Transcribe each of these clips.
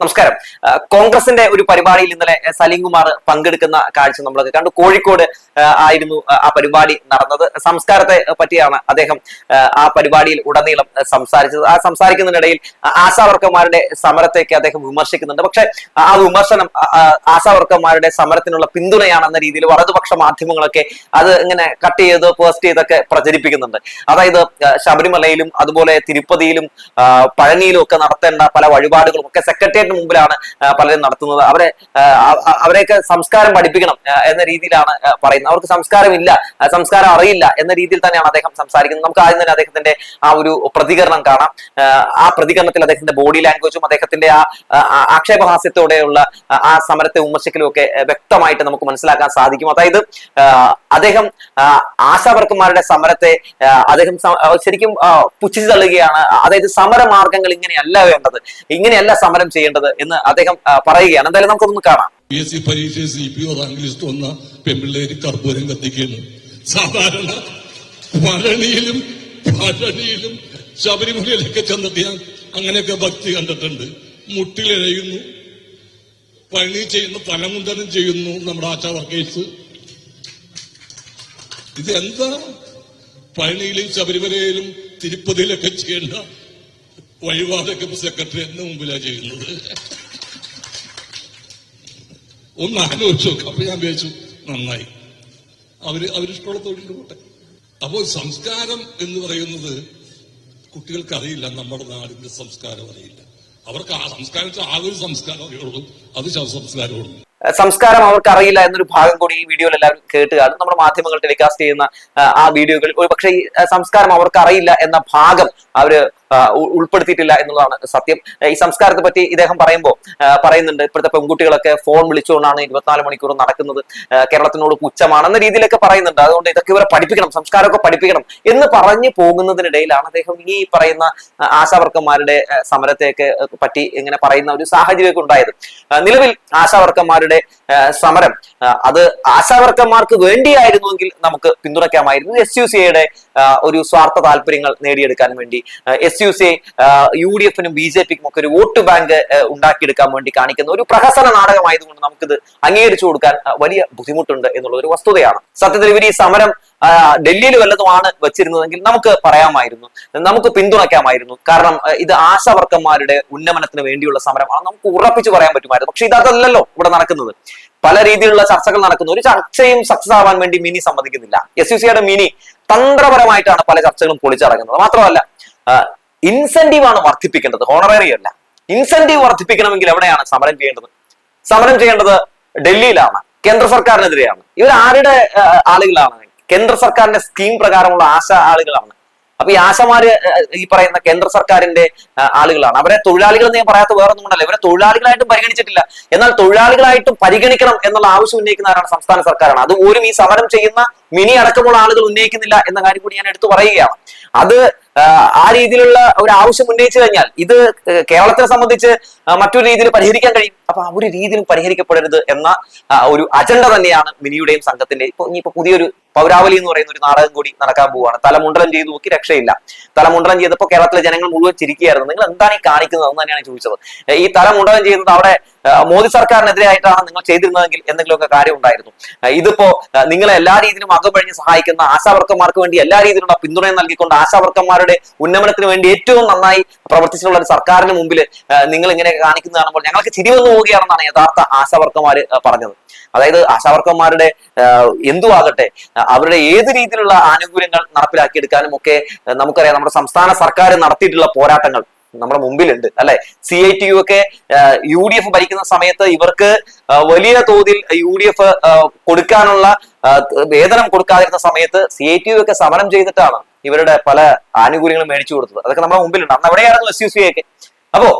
നമസ്കാരം. കോൺഗ്രസിന്റെ ഒരു പരിപാടിയിൽ ഇന്നലെ സലീം കുമാർ പങ്കെടുക്കുന്ന കാഴ്ച നമ്മളൊക്കെ കണ്ടു. കോഴിക്കോട് ആയിരുന്നു ആ, പരിപാടി നടന്നത്. സംസ്കാരത്തെ പറ്റിയാണ് അദ്ദേഹം ആ, പരിപാടിയിൽ ഉടനീളം സംസാരിച്ചത്. ആ സംസാരിക്കുന്നതിനിടയിൽ ആശാവർക്കന്മാരുടെ സമരത്തേക്ക് അദ്ദേഹം വിമർശിക്കുന്നുണ്ട്. പക്ഷെ ആ വിമർശനം ആ, ആ, സമരത്തിനുള്ള പിന്തുണയാണെന്ന രീതിയിൽ വലതുപക്ഷ മാധ്യമങ്ങളൊക്കെ അത് ഇങ്ങനെ കട്ട് ചെയ്ത് പോസ്റ്റ് ചെയ്തൊക്കെ പ്രചരിപ്പിക്കുന്നുണ്ട്. അതായത് ശബരിമലയിലും അതുപോലെ തിരുപ്പതിയിലും പഴനിയിലും ഒക്കെ നടത്തേണ്ട പല വഴിപാടുകളും ഒക്കെ സെക്രട്ടേറിയറ്റിന് മുമ്പിലാണ് പലരും നടത്തുന്നത്. അവരെ അവരെയൊക്കെ സംസ്കാരം പഠിപ്പിക്കണം എന്ന രീതിയിലാണ് പറയുന്നത്. അവർക്ക് സംസ്കാരമില്ല സംസ്കാരം അറിയില്ല എന്ന രീതിയിൽ തന്നെയാണ് അദ്ദേഹം സംസാരിക്കുന്നത്. നമുക്ക് ആദ്യം തന്നെ അദ്ദേഹത്തിന്റെ ആ ഒരു പ്രതികരണം കാണാം. ആ, പ്രതികരണത്തിൽ അദ്ദേഹത്തിന്റെ ബോഡി ലാംഗ്വേജും അദ്ദേഹത്തിന്റെ ആ ആക്ഷേപഹാസ്യത്തോടെയുള്ള ആ, സമരത്തെ വിമർശിക്കലും ഒക്കെ വ്യക്തമായിട്ട് നമുക്ക് മനസ്സിലാക്കാൻ സാധിക്കും. അതായത് അദ്ദേഹം ആശാവർക്കന്മാരുടെ സമരത്തെ അദ്ദേഹം ശരിക്കും പുച്ഛിച്ചു തള്ളുകയാണ്. അതായത് സമരമാർഗങ്ങൾ ഇങ്ങനെയല്ല വേണ്ടത്. ഇങ്ങനെയല്ല സമരം ചെയ്യേണ്ടത്. എന്ന് അദ്ദേഹം പറയുകയാണ്. എന്തായാലും നമുക്കൊന്ന് കാണാം. പി എസ് സി പരീക്ഷ C P O rank list വന്ന പെൺപിള്ളേര് കർപ്പൂരം കത്തിക്കുന്നു. സാധാരണ പഴനിയിലും പഴനിയിലും ശബരിമലയിലൊക്കെ ചെന്നിട്ട് അങ്ങനെയൊക്കെ ഭക്തി കണ്ടിട്ടുണ്ട്. മുട്ടിലിഴയുന്നു. പഴനി ചെയ്യുന്നു പലമുണ്ടനം ചെയ്യുന്നു നമ്മുടെ ആശാ വർക്കേഴ്സ്. ഇതെന്താ? പഴനിയിലും ശബരിമലയിലും തിരുപ്പതിയിലൊക്കെ ചെയ്യേണ്ട വഴിപാടൊക്കെ സെക്രട്ടറിയേറ്റിന് മുമ്പിലാണ് ചെയ്യുന്നത്. ഒന്ന് ആലോചിച്ചു അപ്പൊ ഞാൻ വിചാരിച്ചു നന്നായി. അവർ അവരിഷ്ടമുള്ള തൊഴിൽ പോട്ടെ. അപ്പോൾ സംസ്കാരം എന്ന് പറയുന്നത് കുട്ടികൾക്ക് അറിയില്ല നമ്മുടെ നാടിന്റെ സംസ്കാരം അറിയില്ല. അവർക്ക് ആ സംസ്കാരം ആകെ ഒരു സംസ്കാരം അറിയുള്ളൂ. അത് ശവസംസ്കാരമുള്ളൂ സംസ്കാരം അവർക്ക് അറിയില്ല എന്നൊരു ഭാഗം കൂടി ഈ വീഡിയോയിൽ എല്ലാവരും കേട്ട് കാണും. നമ്മുടെ മാധ്യമങ്ങൾ ടെലികാസ്റ്റ് ചെയ്യുന്ന ആ, വീഡിയോകളിൽ ഒരു പക്ഷേ ഈ സംസ്കാരം അവർക്ക് അറിയില്ല എന്ന ഭാഗം അവർ ആ, ഉൾപ്പെടുത്തിയിട്ടില്ല എന്നുള്ളതാണ് സത്യം. ഈ സംസ്കാരത്തെ പറ്റി ഇദ്ദേഹം പറയുമ്പോൾ പറയുന്നുണ്ട് ഇപ്പോഴത്തെ പെൺകുട്ടികളൊക്കെ ഫോൺ വിളിച്ചുകൊണ്ടാണ് ഇരുപത്തിനാല് മണിക്കൂർ നടക്കുന്നത്. കേരളത്തിനോട് പുച്ഛമാണ് എന്ന രീതിയിലൊക്കെ പറയുന്നുണ്ട്. അതുകൊണ്ട് ഇതൊക്കെ ഇവരെ പഠിപ്പിക്കണം സംസ്കാരമൊക്കെ പഠിപ്പിക്കണം എന്ന് പറഞ്ഞു പോകുന്നതിനിടയിലാണ് അദ്ദേഹം ഈ പറയുന്ന ആശാവർക്കന്മാരുടെ സമരത്തെയൊക്കെ പറ്റി ഇങ്ങനെ പറയുന്ന ഒരു സാഹചര്യമൊക്കെ ഉണ്ടായത്. നിലവിൽ ആശാവർക്കന്മാരുടെ സമരം അത് ആശാവർക്കന്മാർക്ക് വേണ്ടിയായിരുന്നുവെങ്കിൽ നമുക്ക് പിന്തുണയ്ക്കാമായിരുന്നു. എസ് യു സിയുടെ ഒരു സ്വാർത്ഥ താല്പര്യങ്ങൾ നേടിയെടുക്കാൻ വേണ്ടി S U C U D എഫിനും ബി ജെ പിക്കും ഒക്കെ ഒരു വോട്ട് ബാങ്ക് ഉണ്ടാക്കിയെടുക്കാൻ വേണ്ടി കാണിക്കുന്ന ഒരു പ്രഹസന നാടകമായതുകൊണ്ട് നമുക്കിത് അംഗീകരിച്ചു കൊടുക്കാൻ വലിയ ബുദ്ധിമുട്ടുണ്ട് എന്നുള്ള ഒരു വസ്തുതയാണ്. സത്യത്തിൽ ഇവർ ഈ സമരം ഡൽഹിയിൽ വല്ലതുമാണ് വെച്ചിരുന്നതെങ്കിൽ നമുക്ക് പറയാമായിരുന്നു നമുക്ക് പിന്തുണയ്ക്കാമായിരുന്നു. കാരണം ഇത് ആശാവർക്കന്മാരുടെ ഉന്നമനത്തിന് വേണ്ടിയുള്ള സമരമാണ്. നമുക്ക് ഉറപ്പിച്ചു പറയാൻ പറ്റുമായിരുന്നു. പക്ഷെ ഇതല്ലല്ലോ ഇവിടെ നടക്കുന്നത്. പല രീതിയിലുള്ള ചർച്ചകൾ നടക്കുന്നു. ഒരു ചർച്ചയും സക്സസ് ആവാൻ വേണ്ടി മിനി സമ്മതിക്കുന്നില്ല. എസ് യു സിയുടെ മിനി തന്ത്രപരമായിട്ടാണ് പല ചർച്ചകളും പൊളിച്ചടങ്ങുന്നത്. മാത്രമല്ല ഇൻസെന്റീവ് ആണ് വർദ്ധിപ്പിക്കേണ്ടത്. ഹോണറേറി അല്ല. ഇൻസെന്റീവ് വർദ്ധിപ്പിക്കണമെങ്കിൽ എവിടെയാണ് സമരം ചെയ്യേണ്ടത്? സമരം ചെയ്യേണ്ടത് ഡൽഹിയിലാണ് കേന്ദ്ര സർക്കാരിനെതിരെയാണ്. ഇവർ ആരുടെ ആളുകളാണ്? കേന്ദ്ര സർക്കാരിന്റെ സ്കീം പ്രകാരമുള്ള ആശ ആളുകളാണ്. അപ്പൊ ഈ ആശമാര് ഈ പറയുന്ന കേന്ദ്ര സർക്കാരിന്റെ ആളുകളാണ്. അവരെ തൊഴിലാളികൾ എന്ന് ഞാൻ പറയാത്ത വേറെ ഒന്നും കൊണ്ടല്ല. ഇവരെ തൊഴിലാളികളായിട്ടും പരിഗണിച്ചിട്ടില്ല. എന്നാൽ തൊഴിലാളികളായിട്ടും പരിഗണിക്കണം എന്നുള്ള ആവശ്യം ഉന്നയിക്കുന്ന ആരാണ്? സംസ്ഥാന സർക്കാരാണ്. അത് പോലും ഈ സമരം ചെയ്യുന്ന മിനി അടക്കമുള്ള ആളുകൾ ഉന്നയിക്കുന്നില്ല എന്ന കാര്യം കൂടി ഞാൻ എടുത്തു പറയുകയാണ്. അത് ആ, രീതിയിലുള്ള ഒരു ആവശ്യം ഉന്നയിച്ചു കഴിഞ്ഞാൽ ഇത് കേരളത്തെ സംബന്ധിച്ച് മറ്റൊരു രീതിയിൽ പരിഹരിക്കാൻ കഴിയും. അപ്പൊ ആ ഒരു രീതിയിൽ പരിഹരിക്കപ്പെടരുത് എന്ന ഒരു അജണ്ട തന്നെയാണ് മിനിയുടെയും സംഘത്തിന്റെ ഇപ്പൊ ഇനിയിപ്പോ പുതിയൊരു പൗരാവലി എന്ന് പറയുന്ന ഒരു നാടകം കൂടി നടക്കാൻ പോവുകയാണ് തലമുണ്ടനം ചെയ്തു നോക്കി രക്ഷയില്ല. തലമുണ്ടനം ചെയ്തപ്പോൾ കേരളത്തിലെ ജനങ്ങൾ മുഴുവൻ ചിരിക്കുകയായിരുന്നു. നിങ്ങൾ എന്താണ് ഈ കാണിക്കുന്നത്? എന്ന് തന്നെയാണ് ചോദിച്ചത്. ഈ തലമുണ്ടനം ചെയ്യുന്നത് അവിടെ മോദി സർക്കാരിനെതിരായിട്ടാണ് നിങ്ങൾ ചെയ്തിരുന്നതെങ്കിൽ എന്തെങ്കിലുമൊക്കെ കാര്യം ഉണ്ടായിരുന്നു. ഇതിപ്പോ നിങ്ങളെ എല്ലാ രീതിയിലും അകമഴിഞ്ഞ് സഹായിക്കുന്ന ആശാവർക്കന്മാർക്ക് വേണ്ടി എല്ലാ രീതിയിലുള്ള പിന്തുണയും നൽകിക്കൊണ്ട് ആശാവർക്കന്മാരുടെ ഉന്നമനത്തിന് വേണ്ടി ഏറ്റവും നന്നായി പ്രവർത്തിച്ചിട്ടുള്ള ഒരു സർക്കാരിന് മുമ്പിൽ നിങ്ങൾ ഇങ്ങനെ കാണിക്കുന്നത് കാണുമ്പോൾ ഞങ്ങൾക്ക് ചിരി വന്നു പോവുകയാണെന്നാണ് യഥാർത്ഥ ആശാവർക്കന്മാർ പറഞ്ഞത്. അതായത് ആശാവർക്കന്മാരുടെ ആ, എന്തു ആകട്ടെ ആ, അവരുടെ ഏത് രീതിയിലുള്ള ആനുകൂല്യങ്ങൾ നടപ്പിലാക്കിയെടുക്കാനും ഒക്കെ നമുക്കറിയാം നമ്മുടെ സംസ്ഥാന സർക്കാർ നടത്തിയിട്ടുള്ള പോരാട്ടങ്ങൾ നമ്മുടെ മുമ്പിലുണ്ട് അല്ലെ? സി ഐ ടി യു ഒക്കെ യു ഡി എഫ് ഭരിക്കുന്ന സമയത്ത് ഇവർക്ക് വലിയ തോതിൽ യു ഡി എഫ് കൊടുക്കാനുള്ള വേതനം കൊടുക്കാതിരുന്ന സമയത്ത് സി ഐ ടി യു ഒക്കെ സമരം ചെയ്തിട്ടാണ് ഇവരുടെ പല ആനുകൂല്യങ്ങളും മേടിച്ചു കൊടുത്തത്. അതൊക്കെ നമ്മുടെ മുമ്പിലുണ്ട്. അന്ന് എവിടെയായിരുന്നു എസ് യു സി ഒക്കെ. അപ്പോ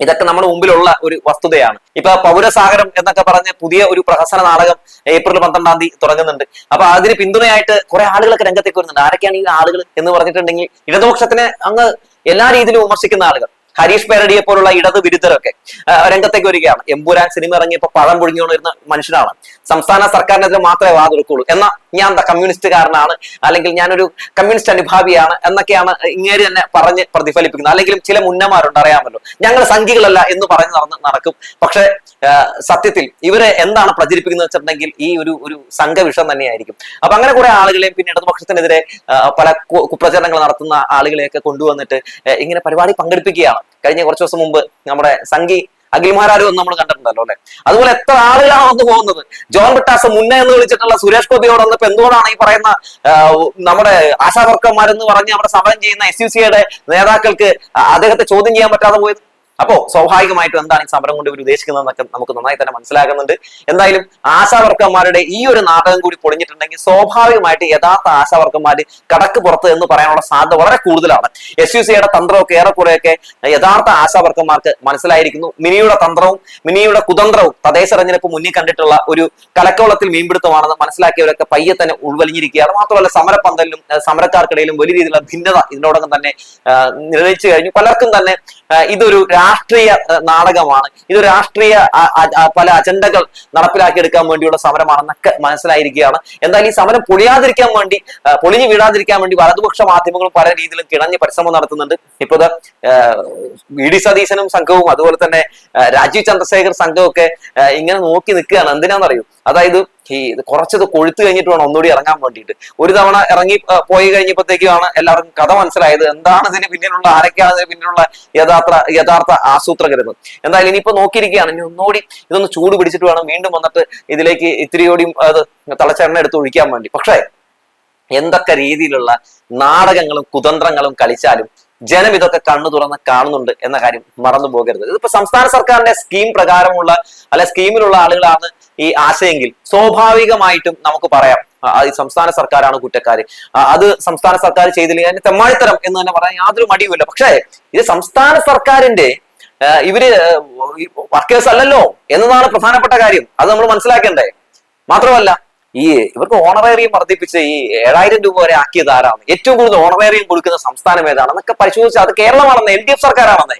ഇതൊക്കെ നമ്മുടെ മുമ്പിലുള്ള ഒരു വസ്തുതയാണ്. ഇപ്പൊ പൗരസാഗരം എന്നൊക്കെ പറഞ്ഞ് പുതിയ ഒരു പ്രഹസന നാടകം ഏപ്രിൽ പന്ത്രണ്ടാം തീയതി തുടങ്ങുന്നുണ്ട്. അപ്പൊ അതിന് പിന്തുണയായിട്ട് കുറെ ആളുകളൊക്കെ രംഗത്തേക്ക് വരുന്നുണ്ട്. ആരൊക്കെയാണ് ഈ ആളുകൾ എന്ന് പറഞ്ഞിട്ടുണ്ടെങ്കിൽ ഇടതുപക്ഷത്തിനെ അങ്ങ് എല്ലാ രീതിയിലും വിമർശിക്കുന്ന ആളുകൾ. ഹരീഷ് പേരടിയെ പോലുള്ള ഇടത് വിരുദ്ധരൊക്കെ രംഗത്തേക്ക് വരികയാണ്. എമ്പുരാൻ സിനിമ ഇറങ്ങിയപ്പോൾ പഴം പൊഴിഞ്ഞുകൊണ്ടിരുന്ന മനുഷ്യനാണ്. സംസ്ഥാന സർക്കാരിനെതിരെ മാത്രമേ വാതിർക്കുള്ളൂ എന്ന ഞാൻ എന്താ കമ്മ്യൂണിസ്റ്റുകാരനാണ് അല്ലെങ്കിൽ ഞാനൊരു കമ്മ്യൂണിസ്റ്റ് അനുഭാവിയാണ് എന്നൊക്കെയാണ് ഇങ്ങേര് തന്നെ പറഞ്ഞ് പ്രതിഫലിപ്പിക്കുന്നത്. അല്ലെങ്കിൽ ചില മുന്നമാരുണ്ട് അറിയാമല്ലോ. ഞങ്ങൾ സംഖ്യകളല്ല എന്ന് പറഞ്ഞ് നടന്ന് നടക്കും. പക്ഷെ സത്യത്തിൽ ഇവരെ എന്താണ് പ്രചരിപ്പിക്കുന്നത് വെച്ചിട്ടുണ്ടെങ്കിൽ ഈ ഒരു ഒരു സംഘവിഷം തന്നെയായിരിക്കും. അപ്പൊ അങ്ങനെ കുറെ ആളുകളെയും പിന്നെ ഇടതുപക്ഷത്തിനെതിരെ പല കുപ്രചരണങ്ങൾ നടത്തുന്ന ആളുകളെയൊക്കെ കൊണ്ടുവന്നിട്ട് ഇങ്ങനെ പരിപാടി പങ്കെടുപ്പിക്കുകയാണ്. കഴിഞ്ഞ കുറച്ച് ദിവസം മുമ്പ് നമ്മുടെ സംഗി അഖിൽമാരാരും നമ്മൾ കണ്ടിട്ടുണ്ടല്ലോ അല്ലെ? അതുപോലെ എത്ര ആളുകളാണ് വന്നു പോകുന്നത്? ജോൺ ബിട്ടാസ് മുന്നേ എന്ന് വിളിച്ചിട്ടുള്ള സുരേഷ് ഗോപിയോട് വന്നപ്പോ എന്തുകൊണ്ടാണ് ഈ പറയുന്ന നമ്മുടെ ആശാവർക്കന്മാരെന്ന് പറഞ്ഞ് അവിടെ സമരം ചെയ്യുന്ന എസ് യു സിയുടെ നേതാക്കൾക്ക് അദ്ദേഹത്തെ ചോദ്യം ചെയ്യാൻ പറ്റാതെ പോയത്? അപ്പോ സ്വാഭാവികമായിട്ടും എന്താണ് ഈ സമരം കൊണ്ട് ഇവർ ഉദ്ദേശിക്കുന്നതെന്നൊക്കെ നമുക്ക് നന്നായി തന്നെ മനസ്സിലാകുന്നുണ്ട്. എന്തായാലും ആശാവർക്കന്മാരുടെ ഈ ഒരു നാടകം കൂടി പൊളിഞ്ഞിട്ടുണ്ടെങ്കിൽ സ്വാഭാവികമായിട്ട് യഥാർത്ഥ ആശാവർക്കന്മാർ കടക്ക് പുറത്ത് എന്ന് പറയാനുള്ള സാധ്യത വളരെ കൂടുതലാണ്. എസ് യു സിയുടെ തന്ത്രമൊക്കെ ഏറെക്കുറെയൊക്കെ യഥാർത്ഥ ആശാവർക്കന്മാർക്ക് മനസ്സിലായിരിക്കുന്നു. മിനിയുടെ തന്ത്രവും മിനിയുടെ കുതന്ത്രവും തദ്ദേശ തെരഞ്ഞെടുപ്പ് മുന്നിൽ കണ്ടിട്ടുള്ള ഒരു കലക്കോളത്തിൽ മീൻപിടുത്തമാണെന്ന് മനസ്സിലാക്കിയവരൊക്കെ പയ്യെ തന്നെ ഉൾവലിഞ്ഞിരിക്കുകയാണ്. മാത്രമല്ല സമരപ്പന്തലിലും സമരക്കാർക്കിടയിലും വലിയ രീതിയിലുള്ള ഭിന്നത ഇതിനോടകം തന്നെ നിലനിച്ചു കഴിഞ്ഞു. പലർക്കും തന്നെ ഇതൊരു രാഷ്ട്രീയ നാടകമാണ്. ഇത് രാഷ്ട്രീയ പല അജണ്ടകൾ നടപ്പിലാക്കി എടുക്കാൻ വേണ്ടിയുള്ള സമരമാണെന്നൊക്കെ മനസ്സിലായിരിക്കുകയാണ്. എന്തായാലും ഈ സമരം പൊളിയാതിരിക്കാൻ വേണ്ടി പൊളിഞ്ഞു വീഴാതിരിക്കാൻ വേണ്ടി വലതുപക്ഷ മാധ്യമങ്ങളും പല രീതിയിലും കിണഞ്ഞ് പരിശ്രമം നടത്തുന്നുണ്ട്. ഇപ്പോൾ വി ഡി സതീശനും സംഘവും അതുപോലെ തന്നെ രാജീവ് ചന്ദ്രശേഖർ സംഘവും ഒക്കെ ഇങ്ങനെ നോക്കി നിൽക്കുകയാണ്. എന്തിനാണെന്നറിയൂ? അതായത് ഈ കുറച്ചത് കൊഴുത്തു കഴിഞ്ഞിട്ട് വേണം ഒന്നുകൂടി ഇറങ്ങാൻ വേണ്ടിയിട്ട്. ഒരു തവണ ഇറങ്ങി പോയി കഴിഞ്ഞപ്പോഴത്തേക്കുമാണ് എല്ലാവർക്കും കഥ മനസ്സിലായത്. എന്താണ് ഇതിന് പിന്നിലുള്ള ആരൊക്കെയാണ് ഇതിന് പിന്നിലുള്ള യഥാർത്ഥ യഥാർത്ഥ ആസൂത്രകരെന്ന് എന്തായാലും ഇനിയിപ്പോ നോക്കിയിരിക്കുകയാണ്. ഇനി ഒന്നുകൂടി ഇതൊന്ന് ചൂട് പിടിച്ചിട്ട് വേണം വീണ്ടും വന്നിട്ട് ഇതിലേക്ക് ഇത്തിരിയോടിയും അത് തളച്ചെണ്ണ എടുത്ത് ഒഴിക്കാൻ വേണ്ടി. പക്ഷേ എന്തൊക്കെ രീതിയിലുള്ള നാടകങ്ങളും കുതന്ത്രങ്ങളും കളിച്ചാലും ജനം ഇതൊക്കെ കണ്ണു തുറന്ന് കാണുന്നുണ്ട് എന്ന കാര്യം മറന്നു പോകരുത്. ഇതിപ്പോ സംസ്ഥാന സർക്കാരിന്റെ സ്കീം പ്രകാരമുള്ള അല്ലെ സ്കീമിലുള്ള ആളുകളാണ് ഈ ആശയെങ്കിൽ സ്വാഭാവികമായിട്ടും നമുക്ക് പറയാം. ഈ സംസ്ഥാന സർക്കാരാണ് കുറ്റക്കാര്. അത് സംസ്ഥാന സർക്കാർ ചെയ്തില്ലെങ്കിൽ അതിന് തെമ്മാടിത്തരം എന്ന് തന്നെ പറയാൻ യാതൊരു മടിയുമില്ല. പക്ഷേ ഇത് സംസ്ഥാന സർക്കാരിന്റെ ഇവർ വർക്കേഴ്സ് അല്ലല്ലോ എന്നതാണ് പ്രധാനപ്പെട്ട കാര്യം. അത് നമ്മൾ മനസ്സിലാക്കേണ്ടേ. മാത്രമല്ല ഈ ഇവർക്ക് ഓണറേറിയം വർദ്ധിപ്പിച്ച് ഈ ഏഴായിരം രൂപ വരെ ആക്കിയത് ആരാണ്? ഏറ്റവും കൂടുതൽ ഓണറേറിയം കൊടുക്കുന്ന സംസ്ഥാനം ഏതാണെന്നൊക്കെ പരിശോധിച്ച് പരിശോധിച്ചാൽ അത് കേരളമാണെന്ന് എൽ ഡി എഫ് സർക്കാരാണെന്നേ.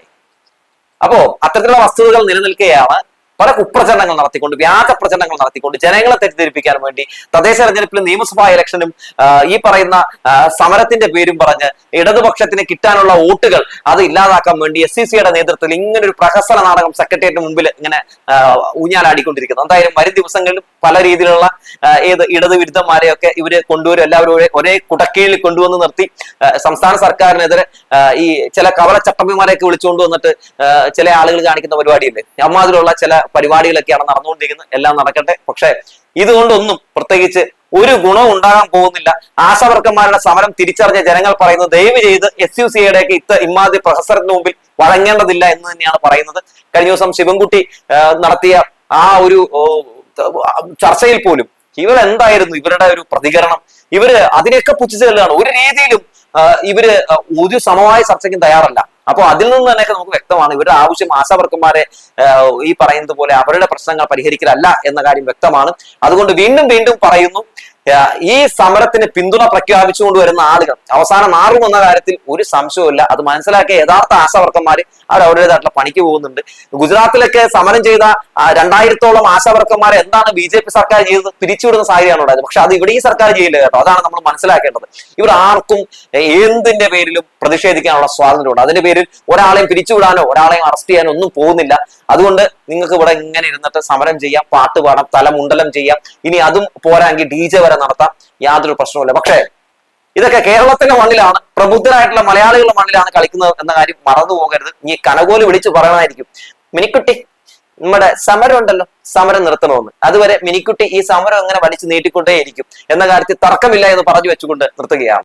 അപ്പോ അത്തരത്തിലുള്ള വസ്തുതകൾ നിലനിൽക്കുകയാണ് പല കുപ്രചരണങ്ങൾ നടത്തിക്കൊണ്ട് വ്യാജ പ്രചരണങ്ങൾ നടത്തിക്കൊണ്ട് ജനങ്ങളെ തെറ്റിദ്ധരിപ്പിക്കാൻ വേണ്ടി തദ്ദേശ തെരഞ്ഞെടുപ്പിലും നിയമസഭാ ഇലക്ഷനും ഈ പറയുന്ന സമരത്തിന്റെ പേരും പറഞ്ഞ് ഇടതുപക്ഷത്തിന് കിട്ടാനുള്ള വോട്ടുകൾ അത് ഇല്ലാതാക്കാൻ വേണ്ടി എസ് സി സിയുടെ നേതൃത്വത്തിൽ ഇങ്ങനെ ഒരു പ്രഹസന നാടകം സെക്രട്ടേറിയറ്റിന് മുമ്പിൽ ഇങ്ങനെ ഊഞ്ഞാലാടിക്കൊണ്ടിരിക്കുന്നു. എന്തായാലും വരും ദിവസങ്ങളിലും പല രീതിയിലുള്ള ഏത് ഇടതുവിരുദ്ധന്മാരെയൊക്കെ ഇവർ കൊണ്ടുവരും. എല്ലാവരും ഒരേ- ഒരേ കുടക്കീഴിൽ കൊണ്ടുവന്ന് നിർത്തി. സംസ്ഥാന സർക്കാരിനെതിരെ ഈ ചില കവല ചട്ടമ്പിമാരെയൊക്കെ വിളിച്ചുകൊണ്ട് വന്നിട്ട് ചില ആളുകൾ കാണിക്കുന്ന പരിപാടിയില്ലേ? അമ്മാതിലുള്ള ചില പരിപാടികളൊക്കെയാണ് നടന്നുകൊണ്ടിരിക്കുന്നത്. എല്ലാം നടക്കട്ടെ. പക്ഷേ ഇതുകൊണ്ടൊന്നും പ്രത്യേകിച്ച് ഒരു ഗുണവും ഉണ്ടാകാൻ പോകുന്നില്ല. ആശാവർക്കന്മാരുടെ സമരം തിരിച്ചറിഞ്ഞ ജനങ്ങൾ പറയുന്നത് ദയവ് ചെയ്ത് എസ് യു സിയുടെയൊക്കെ ഇത്ത ഇമാതി പ്രൊഫസറിന് മുമ്പിൽ വഴങ്ങേണ്ടതില്ല എന്ന് തന്നെയാണ് പറയുന്നത്. കഴിഞ്ഞ ദിവസം ശിവൻകുട്ടി നടത്തിയ ആ ഒരു ചർച്ചയിൽ പോലും ഇവർ എന്തായിരുന്നു ഇവരുടെ ഒരു പ്രതികരണം. ഇവർ അതിനെയൊക്കെ പുച്ഛിച്ചു ചെല്ലുകയാണ് ഒരു രീതിയിലും ഇവർ ഒരു സമവായ ചർച്ചയ്ക്കും തയ്യാറല്ല. അപ്പൊ അതിൽ നിന്ന് തന്നെയൊക്കെ നമുക്ക് വ്യക്തമാണ്. ഇവരുടെ ആവശ്യം ആശാവർക്കന്മാരെ ഈ പറയുന്നത് പോലെ അവരുടെ പ്രശ്നങ്ങൾ പരിഹരിക്കലല്ല എന്ന കാര്യം വ്യക്തമാണ്. അതുകൊണ്ട് വീണ്ടും വീണ്ടും പറയുന്നു ഈ സമരത്തിന് പിന്തുണ പ്രഖ്യാപിച്ചുകൊണ്ട് വരുന്ന ആളുകൾ അവസാനം മാറും എന്ന കാര്യത്തിൽ ഒരു സംശയവുമില്ല. അത് മനസ്സിലാക്കിയ യഥാർത്ഥ ആശാവർക്കന്മാർ അവർ അവരുടേതായിട്ടുള്ള പണിക്ക് പോകുന്നുണ്ട്. ഗുജറാത്തിലൊക്കെ സമരം ചെയ്ത രണ്ടായിരത്തോളം ആശാവർക്കന്മാരെ എന്താണ് ബി ജെ പി സർക്കാർ ചെയ്തത്? പിരിച്ചുവിടുന്ന സാഹചര്യമാണ് ഉണ്ടായത് പക്ഷെ അത് ഇവിടെ ഈ സർക്കാർ ചെയ്യില്ല കേട്ടോ. അതാണ് നമ്മൾ മനസ്സിലാക്കേണ്ടത്. ഇവർ ആർക്കും എന്തിന്റെ പേരിലും പ്രതിഷേധിക്കാനുള്ള സ്വാതന്ത്ര്യമുണ്ട്. അതിന്റെ പേരിൽ ഒരാളെയും പിരിച്ചുവിടാനോ ഒരാളെയും അറസ്റ്റ് ചെയ്യാനോ ഒന്നും പോകുന്നില്ല. അതുകൊണ്ട് നിങ്ങൾക്ക് ഇവിടെ ഇങ്ങനെ ഇരുന്നിട്ട് സമരം ചെയ്യാം പാട്ട് പാടാം തലമുണ്ടലം ചെയ്യാം. ഇനി അതും പോരാങ്കിൽ ഡി ജെ വരെ നടത്താം യാതൊരു പ്രശ്നവുമില്ല. പക്ഷേ ഇതൊക്കെ കേരളത്തിന്റെ മണ്ണിലാണ് പ്രബുദ്ധരായിട്ടുള്ള മലയാളികളുടെ മണ്ണിലാണ് കളിക്കുന്നത് എന്ന കാര്യം മറന്നു പോകരുത്. ഇനി കനകോൽ വിളിച്ചു പറയണമായിരിക്കും. മിനിക്കുട്ടി നമ്മുടെ സമരം ഉണ്ടല്ലോ സമരം നിർത്തണമെന്ന്. അതുവരെ മിനിക്കുട്ടി ഈ സമരം അങ്ങനെ വലിച്ചു നീട്ടിക്കൊണ്ടേയിരിക്കും എന്ന കാര്യത്തിൽ തർക്കമില്ല എന്ന് പറഞ്ഞു വെച്ചുകൊണ്ട് നിർത്തുകയാണ്.